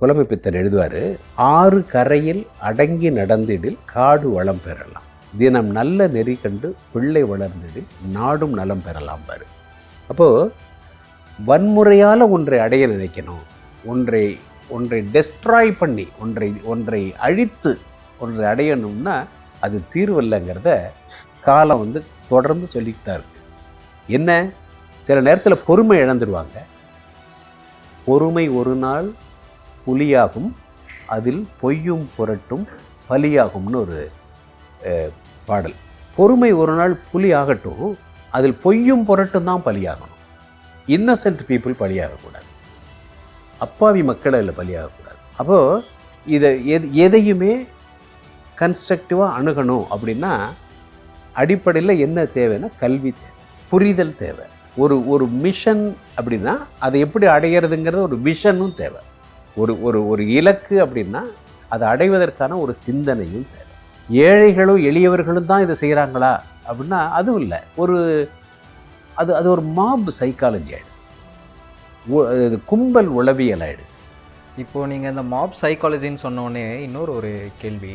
புலமைப்பித்தன் எழுதுவார் ஆறு கரையில் அடங்கி நடந்திடில் காடு வளம் பெறலாம். தினம் நல்ல நெறி கண்டு பிள்ளை வளர்ந்திடில் நாடும் நலம் பெறலாம் பாரு. அப்போது வன்முறையால் ஒன்றை அடைய நினைக்கணும் ஒன்றை ஒன்றை டெஸ்ட்ராய் பண்ணி ஒன்றை ஒன்றை அழித்து ஒன்றை அடையணும்னா அது தீர்வில்லைங்கிறத காலம் வந்து தொடர்ந்து சொல்லிக்கிட்டா இருக்கு. என்ன? சில நேரத்தில் பொறுமை இழந்துருவாங்க. பொறுமை ஒரு நாள் புலியாகும் அதில் பொய்யும் புரட்டும் பலியாகும்னு ஒரு பாடல். பொறுமை ஒரு நாள் புலி ஆகட்டும் அதில் பொய்யும் புரட்டும் தான் பலியாகணும். Innocent people பலியாகக்கூடாது. அப்பாவி மக்கள் அதில் பலியாகக்கூடாது. அப்போது இதை எது எதையுமே கன்ஸ்ட்ரக்டிவாக அணுகணும் அப்படின்னா அடிப்படையில் என்ன தேவைன்னா கல்வி தேவை. புரிதல் தேவை. ஒரு ஒரு மிஷன் அப்படின்னா அதை எப்படி அடையிறதுங்கிறது ஒரு விஷனும் தேவை. ஒரு ஒரு ஒரு இலக்கு அப்படின்னா அதை அடைவதற்கான ஒரு சிந்தனையும் தேவை. ஏழைகளும் எளியவர்களும் தான் இதை செய்கிறாங்களா அப்படின்னா அதுவும் இல்லை. ஒரு அது அது ஒரு மாப் சைக்காலஜி ஆகிடும் அது கும்பல் உளவியல் ஆகிடுது இப்போ நீங்கள் இந்த மாப் சைக்காலஜின்னு சொன்னோடனே இன்னொரு ஒரு கேள்வி.